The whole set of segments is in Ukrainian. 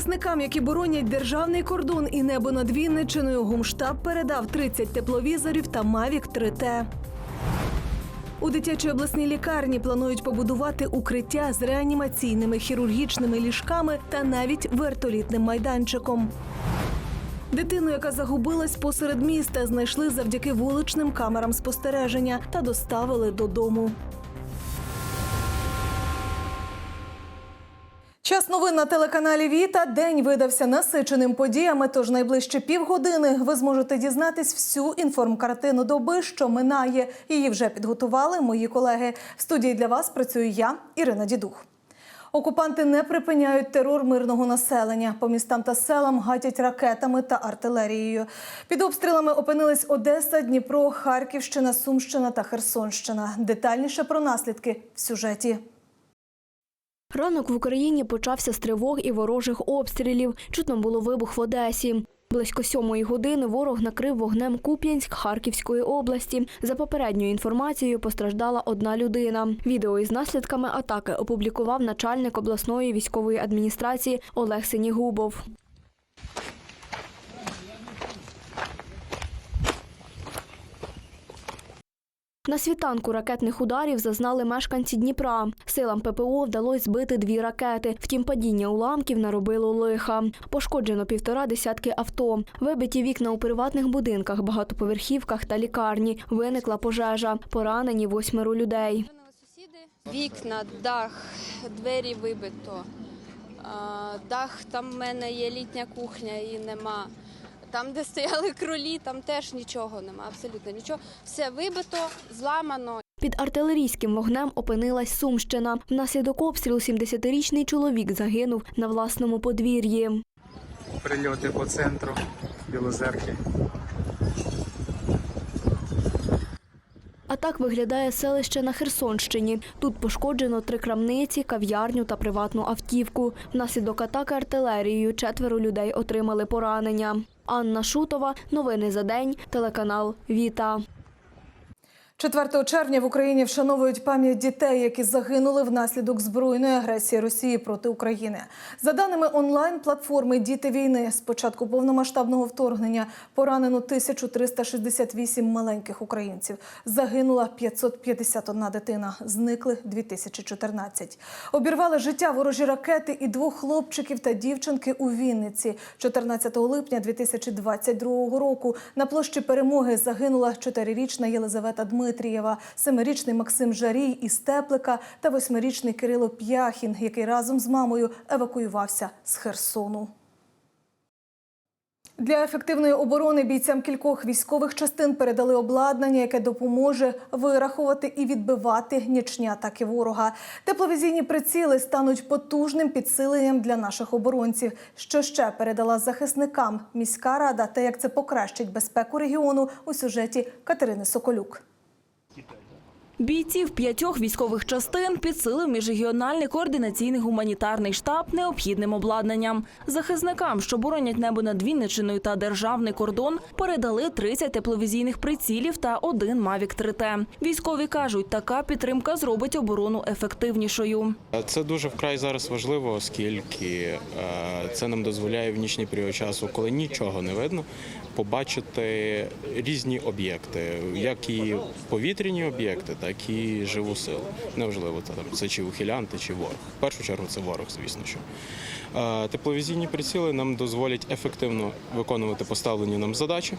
Захисникам, які боронять державний кордон і небо над Вінничиною, Гумштаб передав 30 тепловізорів та Мавік 3Т. У дитячій обласній лікарні планують побудувати укриття з реанімаційними хірургічними ліжками та навіть вертолітним майданчиком. Дитину, яка загубилась посеред міста, знайшли завдяки вуличним камерам спостереження та доставили додому. Час новин на телеканалі Віта. День видався насиченим подіями. Тож найближче півгодини ви зможете дізнатись всю інформкартину доби, що минає. Її вже підготували мої колеги. В студії для вас працюю я, Ірина Дідух. Окупанти не припиняють терор мирного населення. По містам та селам гатять ракетами та артилерією. Під обстрілами опинились Одеса, Дніпро, Харківщина, Сумщина та Херсонщина. Детальніше про наслідки в сюжеті. Ранок в Україні почався з тривог і ворожих обстрілів. Чутно було вибух в Одесі. Близько сьомої години ворог накрив вогнем Куп'янськ Харківської області. За попередньою інформацією постраждала одна людина. Відео із наслідками атаки опублікував начальник обласної військової адміністрації Олег Синігубов. На світанку ракетних ударів зазнали мешканці Дніпра. Силам ППО вдалося збити дві ракети. Втім, падіння уламків наробило лиха. Пошкоджено півтора десятки авто. Вибиті вікна у приватних будинках, багатоповерхівках та лікарні. Виникла пожежа. Поранені восьмеро людей. Вікна, дах, двері вибито. Дах, там в мене є літня кухня, її нема. Там, де стояли кролі, там теж нічого нема, абсолютно нічого. Все вибито, зламано. Під артилерійським вогнем опинилась Сумщина. Внаслідок обстрілу 70-річний чоловік загинув на власному подвір'ї. прильоти по центру Білозерки. А так виглядає селище на Херсонщині. Тут пошкоджено три крамниці, кав'ярню та приватну автівку. Внаслідок атаки артилерією четверо людей отримали поранення. Анна Шутова. Новини за день. Телеканал Віта. 4 червня в Україні вшановують пам'ять дітей, які загинули внаслідок збройної агресії Росії проти України. За даними онлайн-платформи Діти війни з початку повномасштабного вторгнення поранено 1368 маленьких українців. Загинула 551 дитина. Зникли 2014. Обірвали життя ворожі ракети і двох хлопчиків та дівчинки у Вінниці. 14 липня 2022 року на площі перемоги загинула чотирирічна Єлизавета Дмитрієва, семирічний Максим Жарій із Теплика та восьмирічний Кирило П'яхін, який разом з мамою евакуювався з Херсону. Для ефективної оборони бійцям кількох військових частин передали обладнання, яке допоможе вирахувати і відбивати нічні атаки ворога. Тепловізійні приціли стануть потужним підсиленням для наших оборонців. Що ще передала захисникам міська рада та як це покращить безпеку регіону у сюжеті Катерини Соколюк. Бійців п'ятьох військових частин підсилив міжрегіональний координаційний гуманітарний штаб необхідним обладнанням. Захисникам, що боронять небо над Вінничиною та державний кордон, передали 30 тепловізійних прицілів та один Мавік 3Т. Військові кажуть, така підтримка зробить оборону ефективнішою. Це дуже вкрай зараз важливо, оскільки е, це нам дозволяє в нічний період часу, коли нічого не видно, побачити різні об'єкти, як і повітряні об'єкти, так і живу силу. Неважливо, це там це чи ухилянти, чи ворог. В першу чергу це ворог, звісно. що. Е, Тепловізійні приціли нам дозволять ефективно виконувати поставлені нам задачі,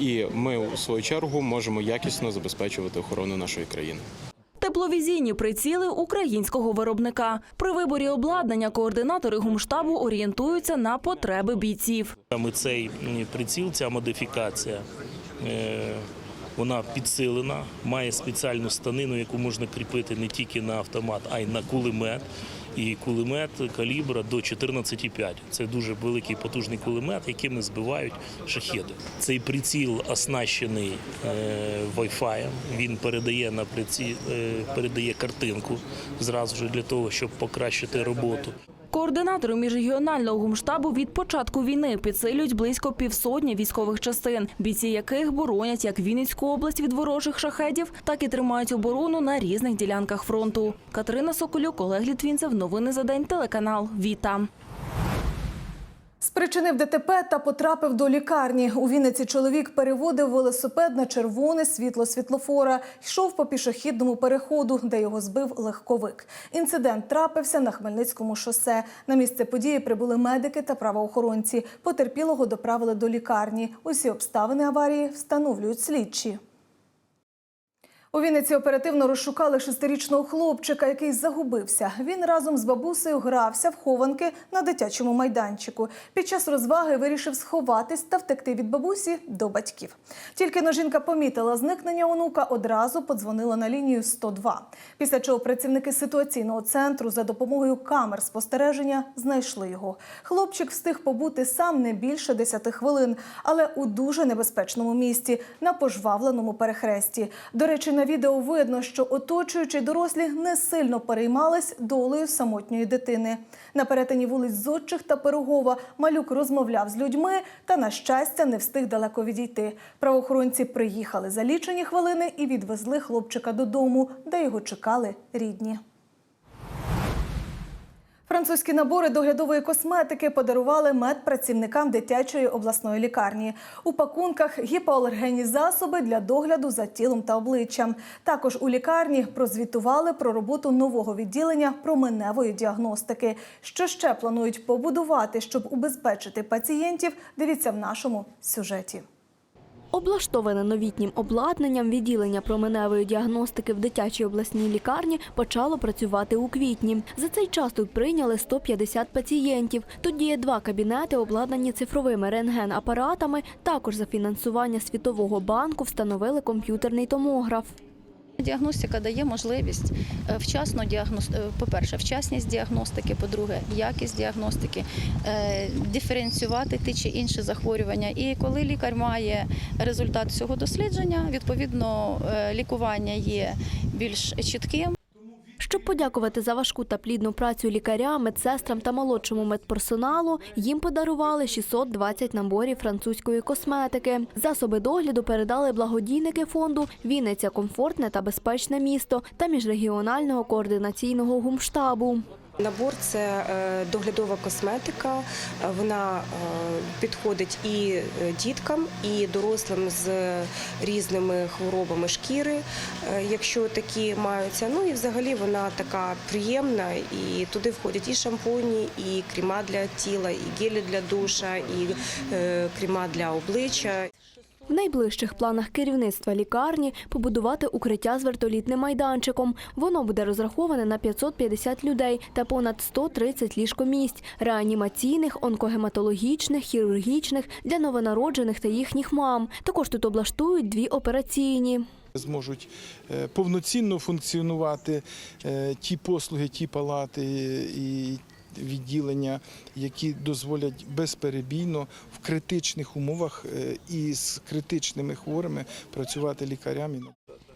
і ми у свою чергу можемо якісно забезпечувати охорону нашої країни. Тепловізійні приціли українського виробника. При виборі обладнання координатори гумштабу орієнтуються на потреби бійців. Саме цей приціл, ця модифікація, е, вона підсилена, має спеціальну станину, яку можна кріпити не тільки на автомат, а й на кулемет. І кулемет калібра до 14,5. Це дуже великий потужний кулемет, якими збивають шахеди. Цей приціл оснащений е, Wi-Fi. Він передає на приціл, е, передає картинку зразу ж для того, щоб покращити роботу. Координатори міжрегіонального гумштабу від початку війни підсилюють близько півсотні військових частин, бійці яких боронять як Вінницьку область від ворожих шахедів, так і тримають оборону на різних ділянках фронту. Катерина Соколюк, Олег Літвінцев. Новини за день. Телеканал Віта. Спричинив ДТП та потрапив до лікарні. У Вінниці чоловік переводив велосипед на червоне світло світлофора. Йшов по пішохідному переходу, де його збив легковик. Інцидент трапився на Хмельницькому шосе. На місце події прибули медики та правоохоронці. Потерпілого доправили до лікарні. Усі обставини аварії встановлюють слідчі. У Вінниці оперативно розшукали шестирічного хлопчика, який загубився. Він разом з бабусею грався в хованки на дитячому майданчику. Під час розваги вирішив сховатись та втекти від бабусі до батьків. Тільки но жінка помітила зникнення онука, одразу подзвонила на лінію 102. Після чого працівники ситуаційного центру за допомогою камер спостереження знайшли його. Хлопчик встиг побути сам не більше 10 хвилин, але у дуже небезпечному місці на пожвавленому перехресті. До речі, на відео видно, що оточуючі дорослі не сильно переймались долею самотньої дитини. На перетині вулиць Зодчих та Пирогова малюк розмовляв з людьми та, на щастя, не встиг далеко відійти. Правоохоронці приїхали за лічені хвилини і відвезли хлопчика додому, де його чекали рідні. Французькі набори доглядової косметики подарували медпрацівникам дитячої обласної лікарні. У пакунках гіпоалергенні засоби для догляду за тілом та обличчям. Також у лікарні прозвітували про роботу нового відділення променевої діагностики. Що ще планують побудувати, щоб убезпечити пацієнтів? Дивіться в нашому сюжеті. Облаштоване новітнім обладнанням відділення променевої діагностики в дитячій обласній лікарні почало працювати у квітні. За цей час тут прийняли 150 пацієнтів. Тут діє два кабінети, обладнані цифровими рентген-апаратами. Також за фінансування Світового банку встановили комп'ютерний томограф. Діагностика дає можливість е, вчасно діагност... е, по-перше, вчасність діагностики, по-друге, якість діагностики, е, диференціювати ті чи інші захворювання. І коли лікар має результат цього дослідження, відповідно лікування є більш чітким. Щоб подякувати за важку та плідну працю лікарям, медсестрам та молодшому медперсоналу, їм подарували 620 наборів французької косметики. Засоби догляду передали благодійники фонду Вінниця комфортне та безпечне місто та міжрегіонального координаційного гумштабу. Набор це е, доглядова косметика. Е, Вона е, підходить і діткам, і дорослим з різними хворобами шкіри, якщо такі маються. Ну і взагалі вона така приємна, і туди входять і шампуні, і крема для тіла, і гелі для душа, і крема для обличчя. В найближчих планах керівництва лікарні побудувати укриття з вертолітним майданчиком. Воно буде розраховане на 550 людей та понад 130 ліжкомісць – реанімаційних, онкогематологічних, хірургічних для новонароджених та їхніх мам. Також тут облаштують дві операційні. зможуть е, повноцінно функціонувати е, ті послуги, ті палати і відділення, які дозволять безперебійно в критичних умовах е, і з критичними хворими працювати лікарями.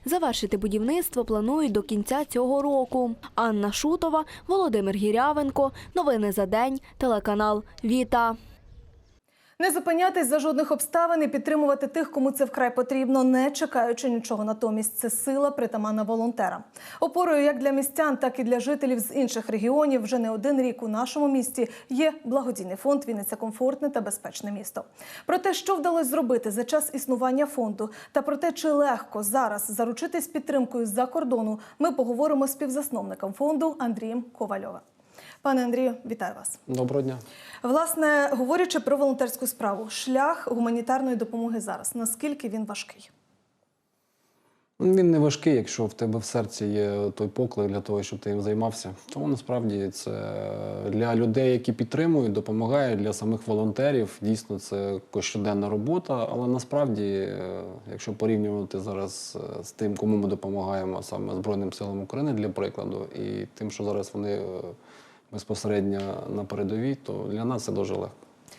Завершити будівництво планують до кінця цього року. Анна Шутова, Володимир Гірявенко. Новини за день. Телеканал Віта. Не зупинятись за жодних обставин і підтримувати тих, кому це вкрай потрібно, не чекаючи нічого натомість. Це сила притаманна волонтера. Опорою як для містян, так і для жителів з інших регіонів вже не один рік у нашому місті є благодійний фонд Вінниця комфортне та безпечне місто. Про те, що вдалося зробити за час існування фонду, та про те, чи легко зараз заручитись підтримкою з-за кордону, ми поговоримо з співзасновником фонду Андрієм Ковальовим. Пане Андрію, вітаю вас. Доброго дня. Власне, говорячи про волонтерську справу, шлях гуманітарної допомоги зараз. Наскільки він важкий? Він не важкий, якщо в тебе в серці є той поклик для того, щоб ти їм займався. Тому насправді це для людей, які підтримують, допомагають, для самих волонтерів. Дійсно, це щоденна робота. Але насправді, е, якщо порівнювати зараз е, з тим, кому ми допомагаємо саме Збройним силам України, для прикладу, і тим, що зараз вони е, безпосередньо на передовій, то для нас це дуже легко.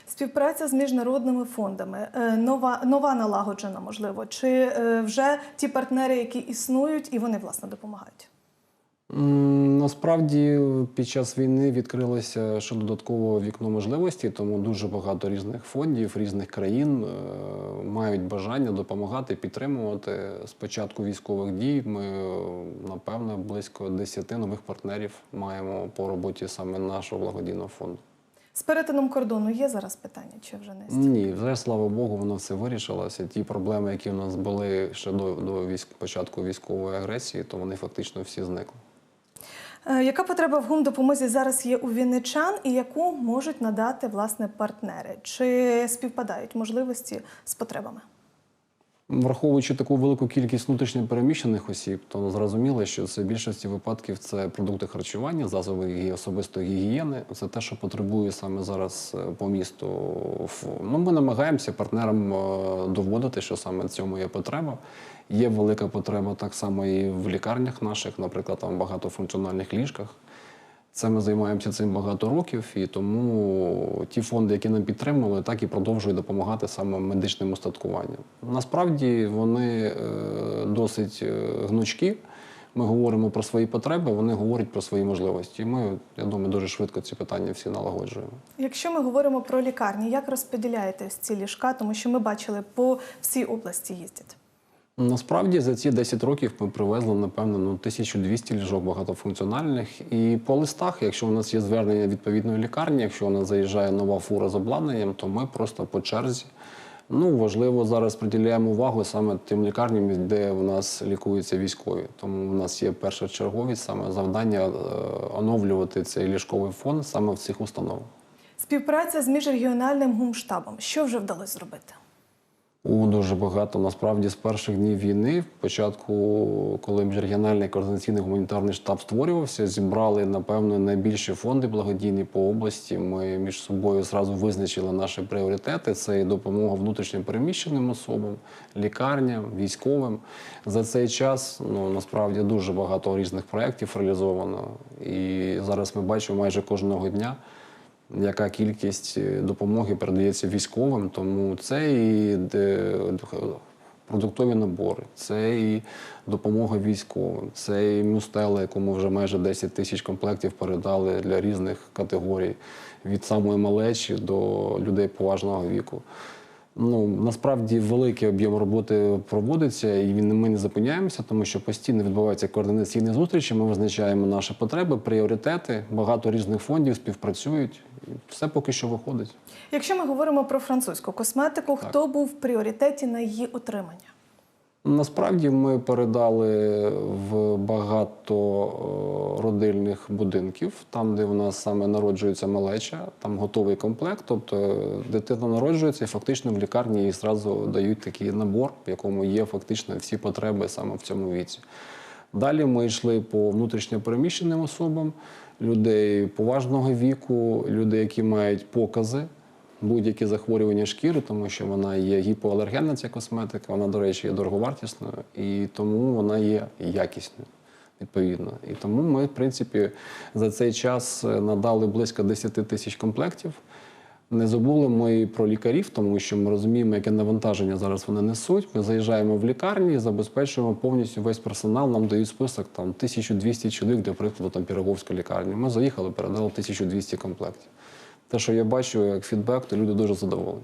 Співпраця з міжнародними фондами е, нова, нова налагоджена, можливо, чи е, вже ті партнери, які існують, і вони власне допомагають? Насправді під час війни відкрилося ще додаткове вікно можливості, тому дуже багато різних фондів, різних країн е, мають бажання допомагати, підтримувати. З початку військових дій ми, е, напевно, близько 10 нових партнерів маємо по роботі саме нашого благодійного фонду. З перетином кордону є зараз питання, чи вже не стільки? Ні, вже слава Богу, воно все вирішилося. Ті проблеми, які у нас були ще до, до військ, початку військової агресії, то вони фактично всі зникли. Е, Яка потреба в гумдопомозі зараз є у вінничан і яку можуть надати власне партнери? Чи співпадають можливості з потребами? Враховуючи таку велику кількість внутрішньо переміщених осіб, то зрозуміло, що це в більшості випадків це продукти харчування, засоби гі- особистої гігієни. Це те, що потребує саме зараз е, по місту. Ну, ми намагаємося партнерам е, доводити, що саме цьому є потреба. Є велика потреба так само і в лікарнях наших, наприклад, там багатофункціональних ліжках. Це ми займаємося цим багато років, і тому ті фонди, які нам підтримували, так і продовжують допомагати саме медичним устаткуванням. Насправді вони е, досить е, гнучкі. Ми говоримо про свої потреби, вони говорять про свої можливості. Ми, я думаю, дуже швидко ці питання всі налагоджуємо. Якщо ми говоримо про лікарні, як розподіляєте ці ліжка, тому що ми бачили по всій області їздять. Насправді за ці 10 років ми привезли, напевно, ну, 1200 ліжок багатофункціональних. І по листах, якщо у нас є звернення відповідної лікарні, якщо у нас заїжджає нова фура з обладнанням, то ми просто по черзі. Ну, важливо зараз приділяємо увагу саме тим лікарням, де у нас лікуються військові. Тому в нас є першочерговість саме завдання е, оновлювати цей ліжковий фонд саме в цих установах. Співпраця з міжрегіональним гумштабом. Що вже вдалося зробити? У дуже багато насправді з перших днів війни. Початку, коли міжрегіональний координаційний гуманітарний штаб створювався, зібрали напевно найбільші фонди благодійні по області. Ми між собою зразу визначили наші пріоритети. Це і допомога внутрішньо переміщеним особам, лікарням, військовим. За цей час ну насправді дуже багато різних проєктів реалізовано. І зараз ми бачимо майже кожного дня яка кількість е, допомоги передається військовим, тому це і продуктові набори, це і допомога військовим, це і мюстела, якому вже майже 10 тисяч комплектів передали для різних категорій, від самої малечі до людей поважного віку. Ну насправді великий об'єм роботи проводиться, і він ми не зупиняємося, тому що постійно відбуваються координаційні зустрічі. Ми визначаємо наші потреби, пріоритети. Багато різних фондів співпрацюють. Все поки що виходить. Якщо ми говоримо про французьку косметику, хто був в пріоритеті на її отримання? Насправді ми передали в багато е, родильних будинків, там, де в нас саме народжується малеча, там готовий комплект. Тобто е, дитина народжується і фактично в лікарні їй зразу дають такий набор, в якому є фактично всі потреби саме в цьому віці. Далі ми йшли по внутрішньо переміщеним особам, людей поважного віку, людей, які мають покази будь-які захворювання шкіри, тому що вона є гіпоалергенна, ця косметика, вона, до речі, є дороговартісною, і тому вона є якісною. Відповідно, і тому ми, в принципі, за цей час е, надали близько 10 тисяч комплектів. Не забули ми і про лікарів, тому що ми розуміємо, яке навантаження зараз вони несуть. Ми заїжджаємо в лікарні забезпечуємо повністю весь персонал. Нам дають список там 1200 чоловік, для прикладу, там Піроговська лікарня. Ми заїхали, передали 1200 комплектів. Те, що я бачу як фідбек, то люди дуже задоволені.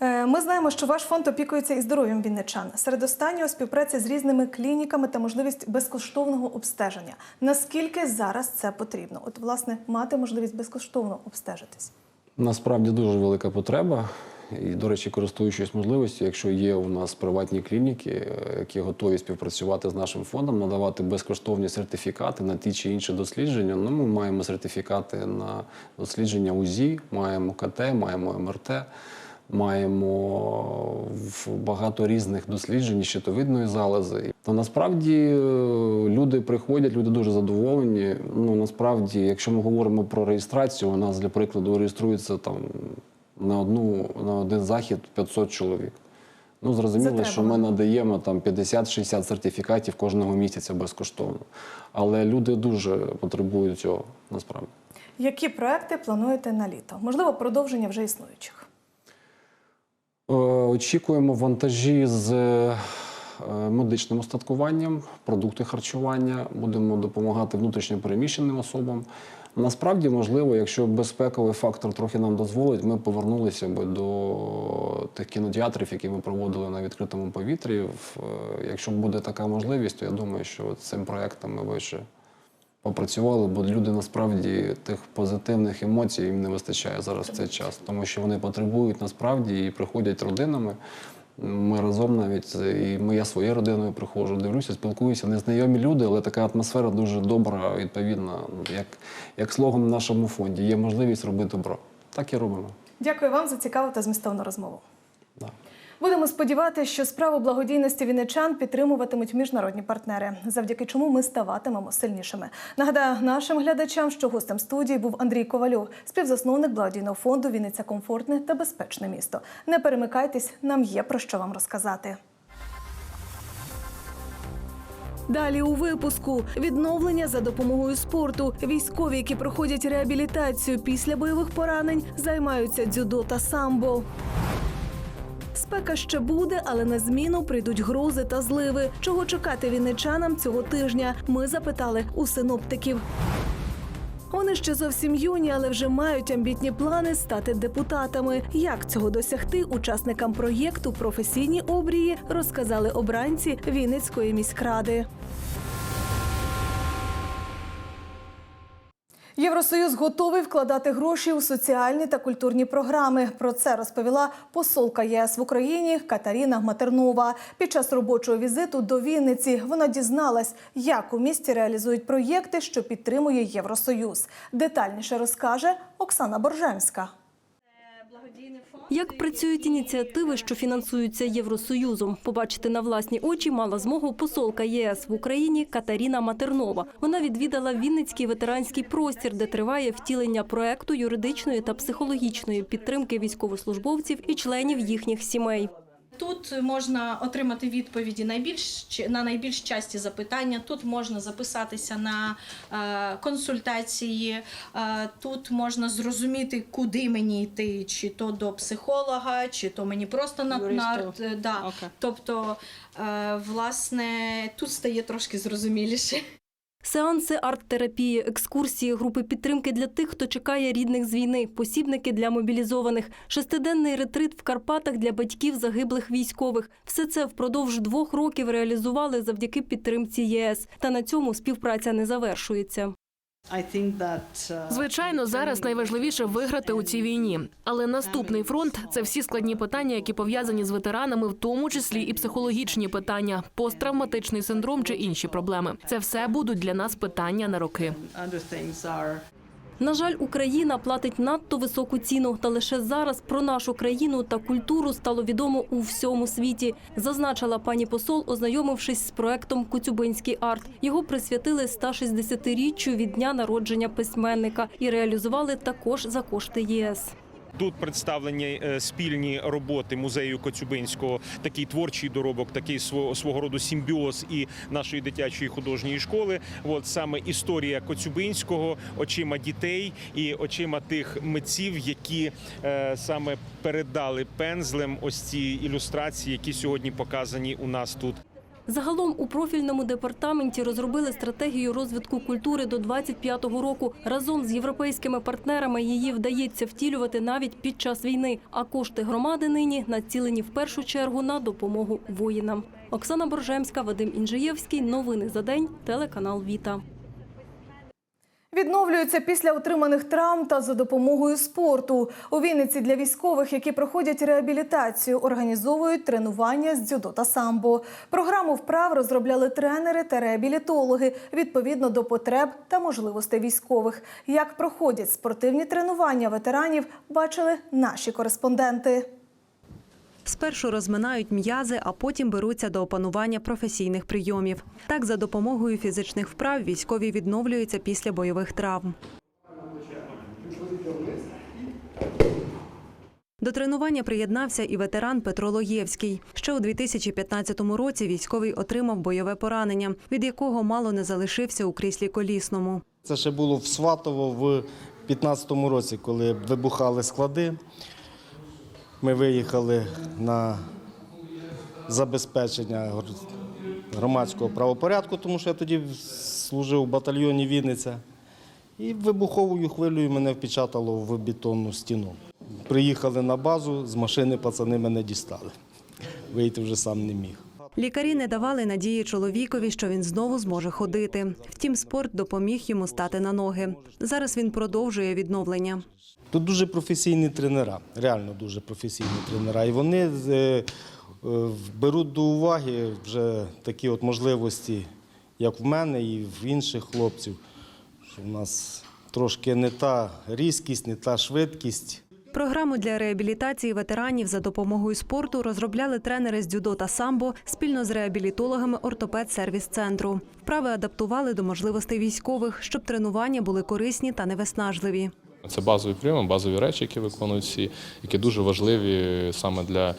Е, Ми знаємо, що ваш фонд опікується і здоров'ям вінничан. Серед останнього співпраця з різними клініками та можливість безкоштовного обстеження. Наскільки зараз це потрібно? От, власне, мати можливість безкоштовно обстежитись. Насправді дуже велика потреба. І, до речі, користуючись можливістю, якщо є у нас приватні клініки, е, які готові співпрацювати з нашим фондом, надавати безкоштовні сертифікати на ті чи інші дослідження. Ну, ми маємо сертифікати на дослідження УЗІ, маємо КТ, маємо МРТ, маємо багато різних досліджень щитовидної залози. То насправді е, люди приходять, люди дуже задоволені. Ну насправді, якщо ми говоримо про реєстрацію, у нас для прикладу реєструється там на одну на один захід 500 чоловік. Ну зрозуміло, що ми надаємо там 50-60 сертифікатів кожного місяця безкоштовно. Але люди дуже потребують цього насправді. Які проекти плануєте на літо? Можливо, продовження вже існуючих. Е, Очікуємо вантажі з медичним устаткуванням, продукти харчування. Будемо допомагати внутрішньо переміщеним особам. Насправді, можливо, якщо безпековий фактор трохи нам дозволить, ми повернулися би до тих кінотеатрів, які ми проводили на відкритому повітрі. Е, Якщо буде така можливість, то я думаю, що цим проектом ми ще попрацювали, бо люди насправді тих позитивних емоцій їм не вистачає зараз в цей час, тому що вони потребують насправді і приходять родинами. Ми разом навіть і моя своєю родиною приходжу, дивлюся, спілкуюся. Незнайомі люди, але така атмосфера дуже добра, відповідна, як, як слоган в нашому фонді. Є можливість робити добро. Так і робимо. Дякую вам за цікаву та змістовну розмову. Будемо сподіватися, що справу благодійності вінничан підтримуватимуть міжнародні партнери, завдяки чому ми ставатимемо сильнішими. Нагадаю нашим глядачам, що гостем студії був Андрій Ковальов, співзасновник благодійного фонду Вінниця комфортне та безпечне місто. Не перемикайтесь, нам є про що вам розказати. Далі у випуску відновлення за допомогою спорту. Військові, які проходять реабілітацію після бойових поранень, займаються дзюдо та самбо. Спека ще буде, але на зміну прийдуть грози та зливи. Чого чекати вінничанам цього тижня? Ми запитали у синоптиків. Вони ще зовсім юні, але вже мають амбітні плани стати депутатами. Як цього досягти учасникам проєкту професійні обрії розказали обранці Вінницької міськради. Євросоюз готовий вкладати гроші у соціальні та культурні програми. Про це розповіла посолка ЄС в Україні Катаріна Матернова. Під час робочого візиту до Вінниці вона дізналась, як у місті реалізують проєкти, що підтримує Євросоюз. Детальніше розкаже Оксана Боржемська. Як працюють ініціативи, що фінансуються Євросоюзом? Побачити на власні очі мала змогу посолка ЄС в Україні Катаріна Матернова. Вона відвідала Вінницький ветеранський простір, де триває втілення проекту юридичної та психологічної підтримки військовослужбовців і членів їхніх сімей. Тут можна отримати відповіді найбільш на найбільш часті запитання. Тут можна записатися на е, консультації. Е, тут можна зрозуміти, куди мені йти, чи то до психолога, чи то мені просто на, на е, да. Тобто, е, власне, тут стає трошки зрозуміліше. Сеанси арт-терапії, екскурсії, групи підтримки для тих, хто чекає рідних з війни, посібники для мобілізованих, шестиденний ретрит в Карпатах для батьків загиблих військових. Все це впродовж двох років реалізували завдяки підтримці ЄС. Та на цьому співпраця не завершується. Звичайно, зараз найважливіше виграти у цій війні. Але наступний фронт це всі складні питання, які пов'язані з ветеранами, в тому числі і психологічні питання, посттравматичний синдром чи інші проблеми. Це все будуть для нас питання на роки. На жаль, Україна платить надто високу ціну, та лише зараз про нашу країну та культуру стало відомо у всьому світі, зазначила пані посол, ознайомившись з проектом Коцюбинський арт. Його присвятили 160-річчю від дня народження письменника і реалізували також за кошти ЄС. Тут представлені е, спільні роботи музею Коцюбинського, такий творчий доробок, такий свого, роду симбіоз і нашої дитячої художньої школи. От саме історія Коцюбинського очима дітей і очима тих митців, які е, саме передали пензлем ось ці ілюстрації, які сьогодні показані у нас тут. Загалом у профільному департаменті розробили стратегію розвитку культури до 25-го року. Разом з європейськими партнерами її вдається втілювати навіть під час війни. А кошти громади нині націлені в першу чергу на допомогу воїнам. Оксана Боржемська, Вадим Інжиєвський. Новини за день. Телеканал Віта. Відновлюються після отриманих травм та за допомогою спорту. У Вінниці для військових, які проходять реабілітацію, організовують тренування з дзюдо та самбо. Програму вправ розробляли тренери та реабілітологи відповідно до потреб та можливостей військових. Як проходять спортивні тренування ветеранів, бачили наші кореспонденти. Спершу розминають м'язи, а потім беруться до опанування професійних прийомів. Так, за допомогою фізичних вправ військові відновлюються після бойових травм. До тренування приєднався і ветеран Петро Лоєвський. Ще у 2015 році військовий отримав бойове поранення, від якого мало не залишився у кріслі колісному. Це ще було в Сватово в 2015 році, коли вибухали склади. Ми виїхали на забезпечення громадського правопорядку, тому що я тоді служив у батальйоні Вінниця. І вибуховою хвилею мене впечатало в бетонну стіну. Приїхали на базу, з машини пацани мене дістали. Вийти вже сам не міг. Лікарі не давали надії чоловікові, що він знову зможе ходити. Втім, спорт допоміг йому стати на ноги. Зараз він продовжує відновлення. Тут дуже професійні тренера, реально дуже професійні тренера. І вони е, е, беруть до уваги вже такі от можливості, як в мене і в інших хлопців, що в нас трошки не та різкість, не та швидкість. Програму для реабілітації ветеранів за допомогою спорту розробляли тренери з дзюдо та самбо спільно з реабілітологами ортопед сервіс центру. Вправи адаптували до можливостей військових, щоб тренування були корисні та невиснажливі. Це базові прийоми, базові речі, які виконують всі, які дуже важливі саме для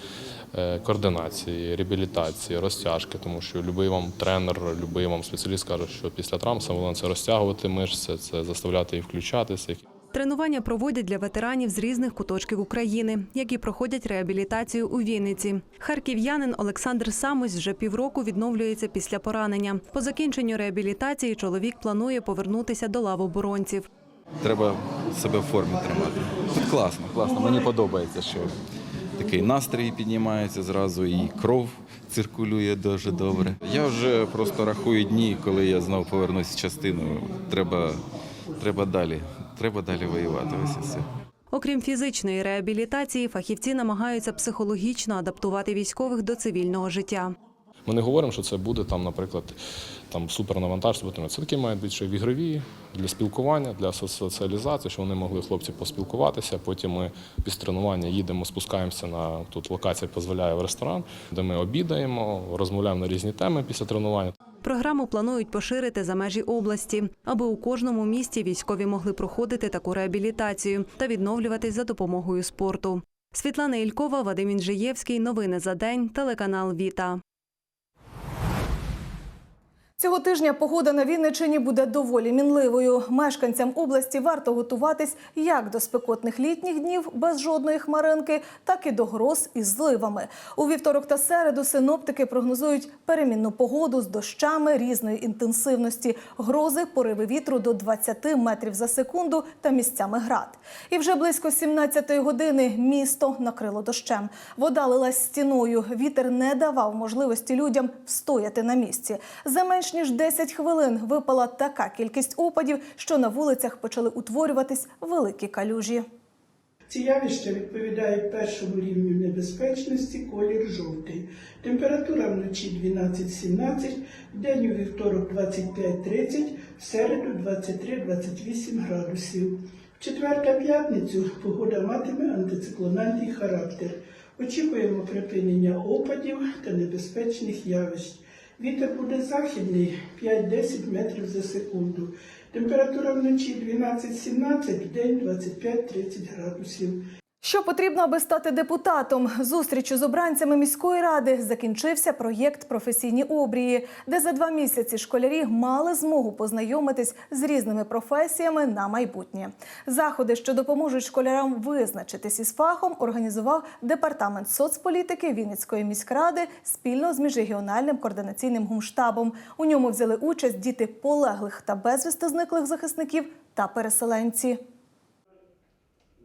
е, координації, реабілітації, розтяжки, тому що будь-який вам тренер, будь-який вам спеціаліст каже, що після травм саме це розтягувати мишці, це заставляти їх включатися. Тренування проводять для ветеранів з різних куточків України, які проходять реабілітацію у Вінниці. Харків'янин Олександр Самось вже півроку відновлюється після поранення. По закінченню реабілітації чоловік планує повернутися до лав оборонців. Треба себе в формі тримати. Тут класно, класно. Мені подобається, що такий настрій піднімається зразу, і кров циркулює дуже добре. Я вже просто рахую дні, коли я знову повернусь в частину. Треба, треба далі. Треба далі воювати. Ось і все. Окрім фізичної реабілітації, фахівці намагаються психологічно адаптувати військових до цивільного життя. Ми не говоримо, що це буде там, наприклад, там супернавантаження. Це такі мають бути ще ігрові для спілкування, для соціалізації, щоб вони могли хлопці поспілкуватися. Потім ми після тренування їдемо, спускаємося на тут локація дозволяє в ресторан, де ми обідаємо, розмовляємо на різні теми після тренування. Програму планують поширити за межі області, аби у кожному місті військові могли проходити таку реабілітацію та відновлюватись за допомогою спорту. Світлана Ількова, Вадим Інжиєвський. Новини за день. Телеканал Віта. Цього тижня погода на Вінниччині буде доволі мінливою. Мешканцям області варто готуватись як до спекотних літніх днів без жодної хмаринки, так і до гроз із зливами. У вівторок та середу синоптики прогнозують перемінну погоду з дощами різної інтенсивності, грози, пориви вітру до 20 метрів за секунду та місцями град. І вже близько 17-ї години місто накрило дощем. Вода лилась стіною. Вітер не давав можливості людям встояти на місці. За менш ніж 10 хвилин випала така кількість опадів, що на вулицях почали утворюватись великі калюжі. Ці явища відповідають першому рівню небезпечності колір жовтий. Температура вночі 12-17, в день у вівторок 25-30, в середу 23-28 градусів. В четвер та п'ятницю погода матиме антициклональний характер. Очікуємо припинення опадів та небезпечних явищ. Вітер буде західний 5-10 метрів за секунду. Температура вночі 12-17, в день 25-30 градусів. Що потрібно, аби стати депутатом? Зустрічю з обранцями міської ради закінчився проєкт Професійні обрії, де за два місяці школярі мали змогу познайомитись з різними професіями на майбутнє. Заходи, що допоможуть школярам визначитись із фахом, організував департамент соцполітики Вінницької міськради спільно з міжрегіональним координаційним гумштабом. У ньому взяли участь діти полеглих та безвісти зниклих захисників та переселенці.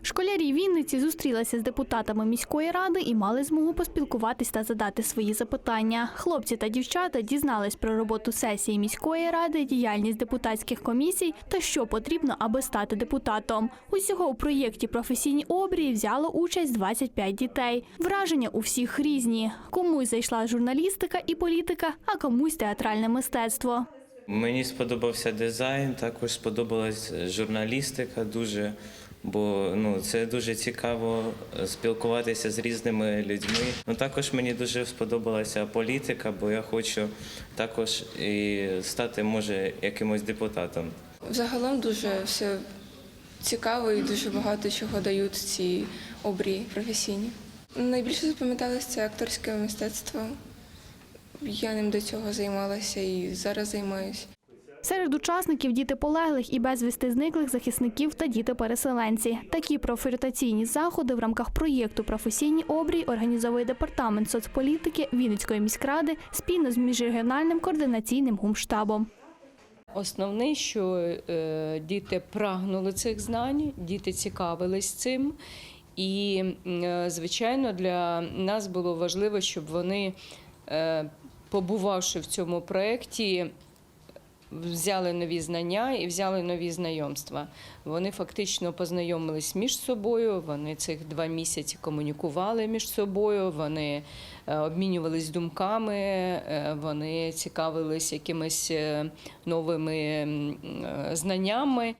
Школярі Вінниці зустрілися з депутатами міської ради і мали змогу поспілкуватись та задати свої запитання. Хлопці та дівчата дізнались про роботу сесії міської ради, діяльність депутатських комісій та що потрібно, аби стати депутатом. Усього у проєкті професійні обрії взяло участь 25 дітей. Враження у всіх різні. Комусь зайшла журналістика і політика, а комусь театральне мистецтво. Мені сподобався дизайн, також сподобалась журналістика дуже, бо ну, це дуже цікаво спілкуватися з різними людьми. Ну, також мені дуже сподобалася політика, бо я хочу також і стати, може, якимось депутатом. Загалом дуже все цікаво і дуже багато чого дають ці обрії професійні. Найбільше запам'яталося це акторське мистецтво. Я ним до цього займалася і зараз займаюся. Серед учасників діти полеглих і безвісти зниклих захисників та діти-переселенці. Такі профорієнтаційні заходи в рамках проєкту Професійні обрій організовує департамент соцполітики Вінницької міськради спільно з міжрегіональним координаційним гумштабом. Основне, що е, діти прагнули цих знань, діти цікавились цим. І, е, звичайно, для нас було важливо, щоб вони е, побувавши в цьому проєкті, взяли нові знання і взяли нові знайомства. Вони фактично познайомились між собою. Вони цих два місяці комунікували між собою. Вони е, обмінювались думками, е, вони цікавились якимись е, новими знаннями.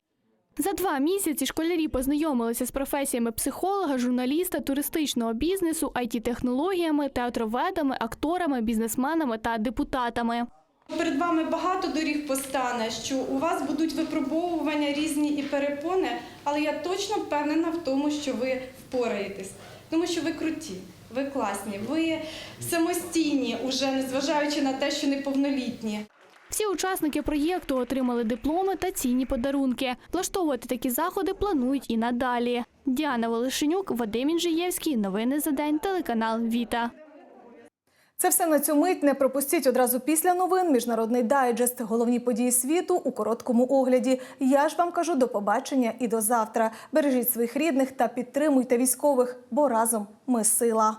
За два місяці школярі познайомилися з професіями психолога, журналіста, туристичного бізнесу, IT-технологіями, театроведами, акторами, бізнесменами та депутатами. Перед вами багато доріг постане, що у вас будуть випробовування різні і перепони, але я точно впевнена в тому, що ви впораєтесь, тому що ви круті, ви класні, ви самостійні, уже незважаючи на те, що неповнолітні. Всі учасники проєкту отримали дипломи та цінні подарунки. Влаштовувати такі заходи планують і надалі. Діана Волошенюк, Вадим Інжиєвський. Новини за день. Телеканал Віта. Це все на цю мить. Не пропустіть одразу після новин. Міжнародний дайджест. Головні події світу у короткому огляді. Я ж вам кажу до побачення і до завтра. Бережіть своїх рідних та підтримуйте військових, бо разом ми сила.